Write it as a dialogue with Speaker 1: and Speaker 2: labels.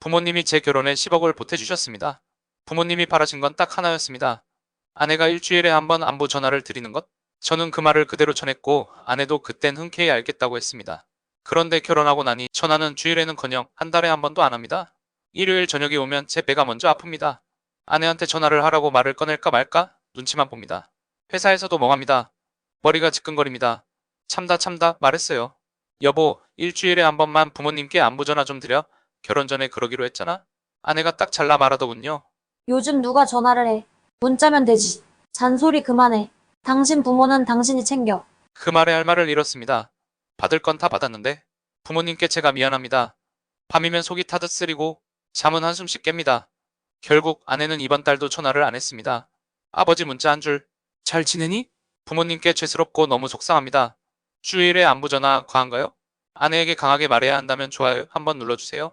Speaker 1: 부모님이 제 결혼에 10억을 보태주셨습니다. 부모님이 바라신 건 딱 하나였습니다. 아내가 일주일에 한 번 안부 전화를 드리는 것? 저는 그 말을 그대로 전했고 아내도 그땐 흔쾌히 알겠다고 했습니다. 그런데 결혼하고 나니 전화는 주일에는커녕 한 달에 한 번도 안 합니다. 일요일 저녁이 오면 제 배가 먼저 아픕니다. 아내한테 전화를 하라고 말을 꺼낼까 말까 눈치만 봅니다. 회사에서도 멍합니다. 머리가 지끈거립니다. 참다 참다 말했어요. 여보, 일주일에 한 번만 부모님께 안부 전화 좀 드려. 결혼 전에 그러기로 했잖아. 아내가 딱 잘라 말하더군요.
Speaker 2: 요즘 누가 전화를 해. 문자면 되지. 잔소리 그만해. 당신 부모는 당신이 챙겨.
Speaker 1: 그 말에 할 말을 잃었습니다. 받을 건 다 받았는데 부모님께 제가 미안합니다. 밤이면 속이 타듯 쓰리고 잠은 한숨씩 깹니다. 결국 아내는 이번 달도 전화를 안 했습니다. 아버지 문자 한 줄. 잘 지내니? 부모님께 죄스럽고 너무 속상합니다. 주일에 안부 전화 과한가요? 아내에게 강하게 말해야 한다면 좋아요 한번 눌러주세요.